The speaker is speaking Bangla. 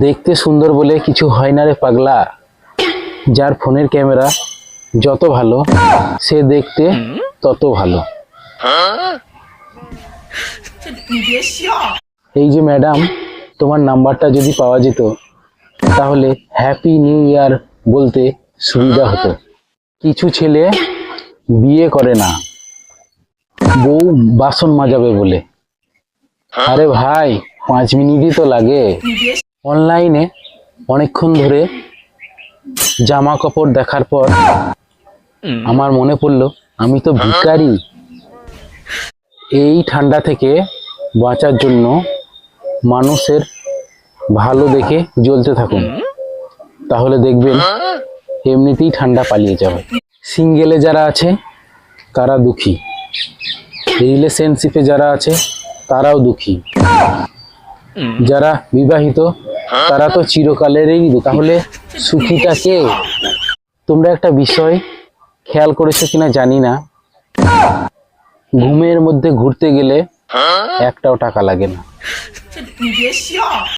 দেখতে সুন্দর বলে কিছু হয় না রে পাগলা। যার ফোনের ক্যামেরা যত ভালো, সে দেখতে তত ভালো। এই যে ম্যাডাম, তোমার নাম্বারটা যদি পাওয়া যেত, তাহলে হ্যাপি নিউ ইয়ার বলতে সুবিধা হতো। কিছু ছেলে বিয়ে করে না। বউ বাসন মাজাবে বলে। আরে ভাই, পাঁচ মিনিটই তো লাগে। অনলাইনে অনেকক্ষণ ধরে জামা কাপড় দেখার পর আমার মনে পড়ল আমি তো ভিখারি। এই ঠান্ডা থেকে বাঁচার জন্য মানুষের ভালো দেখে জ্বলতে থাকুন। তাহলে দেখবেন এমনিতেই ঠান্ডা পালিয়ে যাবে। সিঙ্গেলে যারা আছে তারা দুঃখী। রিলেশনশিপে যারা আছে তারাও দুঃখী। যারা বিবাহিত তারা তো চিরকালেরই তাহলে সুখীটা কে? তোমরা একটা বিষয় খেয়াল করেছ কিনা জানি না। ঘুমের মধ্যে ঘুরতে গেলে একটাও টাকা লাগে না।